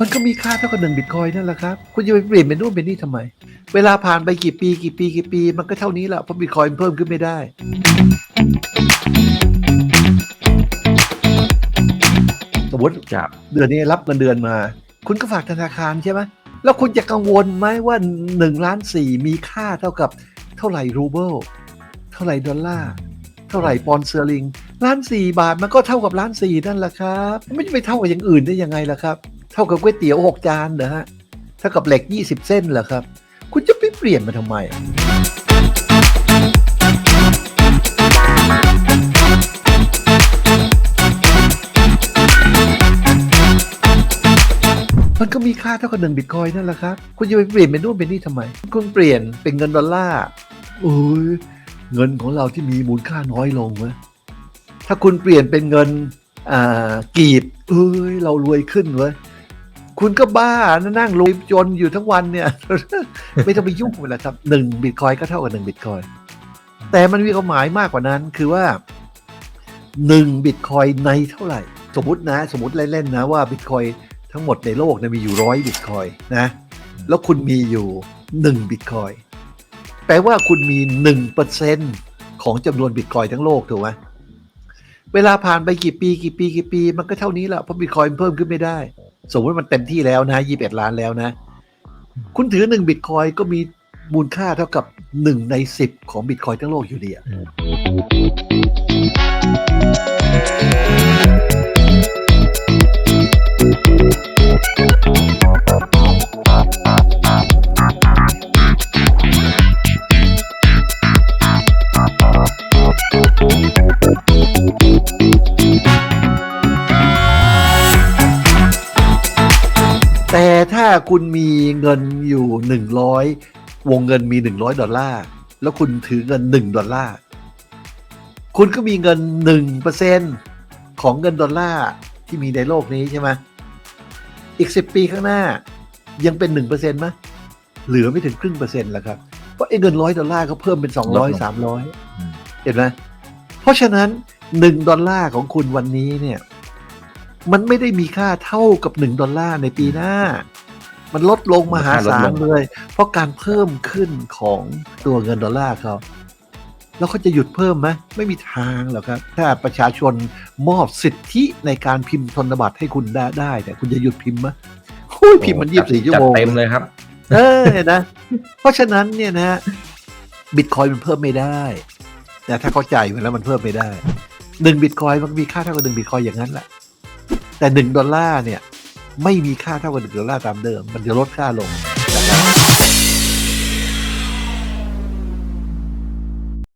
มันก็มีค่าเท่ากับหนึ่งบิตคอยนั่นแหละครับ คุณจะไปเปลี่ยนเป็นนู่นเป็นนี่ทำไม เวลาผ่านไปกี่ปีกี่ปีกี่ปี มันก็เท่านี้แหละเพราะบิตคอยมันเพิ่มขึ้นไม่ได้ สมมติเดือนนี้รับเงินเดือนมา คุณก็ฝากธนาคารใช่ไหมแล้วคุณจะกังวลไหมว่า1ล้านสี่มีค่าเท่ากับเท่าไหร่รูเบิลเท่าไหร่ดอลลาร์เท่าไหร่ปอนด์สเซอร์ลิงล้านสี่บาทมันก็เท่ากับล้านสี่นั่นแหละครับไม่ไปเท่ากับอย่างอื่นได้ยังไงล่ะครับ เท่ากับก๋วยเตี๋ยวหกจานเหรอฮะเท่ากับเหล็ก 20 เส้นเหรอครับ คุณจะไปเปลี่ยนมันทำไม มันก็มีค่าเท่ากับหนึ่งบิตคอยนั่นแหละครับ คุณจะไปเปลี่ยนเป็นนู่นเป็นนี่ทำไม คุณเปลี่ยนเป็นเงินดอลลาร์โอ้ยเงินของเราที่มีมูลค่าน้อยลงเว้ยถ้าคุณเปลี่ยนเป็นเงินอ่ากีบเอ้ยเรารวยขึ้นเว้ย คุณก็บ้านะนั่งรวยจนอยู่ทั้งวันเนี่ย ไม่ต้องไปยุ่งเวลาครับหนึ่งบิตคอยก็เท่ากับหนึ่งบิตคอยแต่มันมีความหมายมากกว่านั้นคือว่าหนึ่งบิตคอยในเท่าไหร่ สมมตินะ สมมติเล่นๆนะว่าบิตคอยทั้งหมดในโลกเนี่ยมีอยู่ร้อยบิตคอยนะ แล้วคุณมีอยู่หนึ่งบิตคอยแปลว่าคุณมีหนึ่งเปอร์เซ็นของจำนวนบิตคอยทั้งโลกถูกไหมเวลาผ่านไปกี่ปีกี่ปีกี่ปี มันก็เท่านี้แหละเพราะบิตคอยมันเพิ่มขึ้นไม่ได้ สมมติมันเต็มที่แล้วนะยี่สิบเอ็ดล้านแล้วนะ คุณถือหนึ่งบิตคอยก็มีมูลค่าเท่ากับหนึ่งในสิบของบิตคอยทั้งโลกอยู่ดีอะ แต่ถ้าคุณมีเงินอยู่หนึ่งร้อยวงเงินมีหนึ่งร้อยดอลลาร์ แล้วคุณถือเงินหนึ่งดอลลาร์ คุณก็มีเงินหนึ่งเปอร์เซ็นของเงินดอลลาร์ที่มีในโลกนี้ใช่ไหมอีกสิบปีข้างหน้ายังเป็นหนึ่งเปอร์เซ็นต์ไหมเหลือไม่ถึงครึ่งเปอร์เซ็นต์แล้วครับ เพราะไอ้เงินร้อยดอลลาร์ก็เพิ่มเป็นสองร้อยสามร้อยอืมเห็นไหมเพราะฉะนั้นหนึ่งดอลลาร์ของคุณวันนี้เนี่ย มันไม่ได้มีค่าเท่ากับหนึ่งดอลลาร์ในปีหน้า มันลดลงมหาศาลเลย เพราะการเพิ่มขึ้นของตัวเงินดอลลาร์เขาแล้วเขาจะหยุดเพิ่มไหมไม่มีทางหรอกครับ ถ้าประชาชนมอบสิทธิในการพิมพ์ธนบัตรให้คุณได้ได้เนี่ยคุณจะหยุดพิมพ์ไหมหุ้ยพิมพ์มันยี่สิบสี่ชั่วโมงจัดเต็มเลยครับ เออนะ เพราะฉะนั้นเนี่ยนะบิตคอยมันเพิ่มไม่ได้นะถ้าเข้าใจมันแล้วมันเพิ่มไม่ได้หนึ่งบิตคอยมันมีค่าเท่ากับหนึ่งบิตคอยอย่างนั้นแหละ แต่หนึ่งดอลลาร์เนี่ย ไม่มีค่าเท่ากับหนึ่งดอลลาร์ตามเดิม มันจะลดค่าลงนะครับ